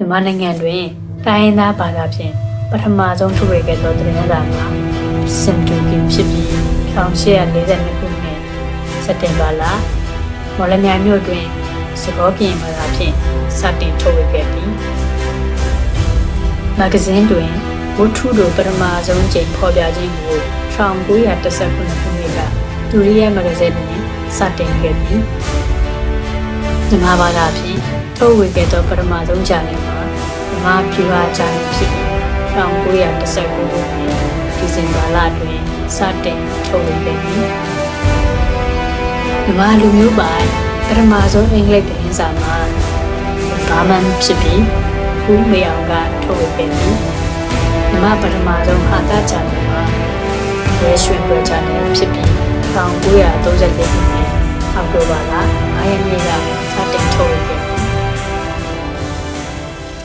မြန်မာနိုင်ငံတွင်တိုင်းရင်းသားဘာသာဖြင့်ပထမဆုံးထုတ်ဝေခဲ့သောသတင်းစာမှာစင်တူကင်ဖြစ်ပြီး1842ခုနှစ်စက်တင်ဘာလမော်လမြိုင်မြို့တွင်စကောပြင်ဘာသာဖြင့်စတင်ထုတ်ဝေခဲ့ပြီးမဂ္ဂဇင်းတွင်ဝတ္ထုတို့ပထမဆုံးချိန်ဖော်ပြခြင်းကို1919ခုနှစ်ကဒူရီယာမဂ္ဂဇင်းတွင်စတင်ခဲ့ပြီး မြန်မာဘာသာဖြင့်ထုတ်ဝေခဲ့သောပထမဆုံးဂျာနယ်မှာမြန်မာပြူဟာဂျာနယ်ဖြစ်ပြီး1919ခုနှစ်ဒီဇင်ဘာလတွင်စတင်ထုတ်ဝေခဲ့ပြီးမြန်မာလူမျိုးပိုင်ပထမဆုံးအင်္ဂလိပ်သတင်းစာမှာဘာမှန်ဖြစ်ပြီးဦးမေအောင်ကထုတ်ဝေခဲ့ပြီးမြန်မာပထမဆုံးဟာတာဂျာနယ်မှာရဲရွှေပွဲဂျာနယ်ဖြစ်ပြီး1934ခုနှစ်အောက်တိုဘာလ9ရက်နေ့က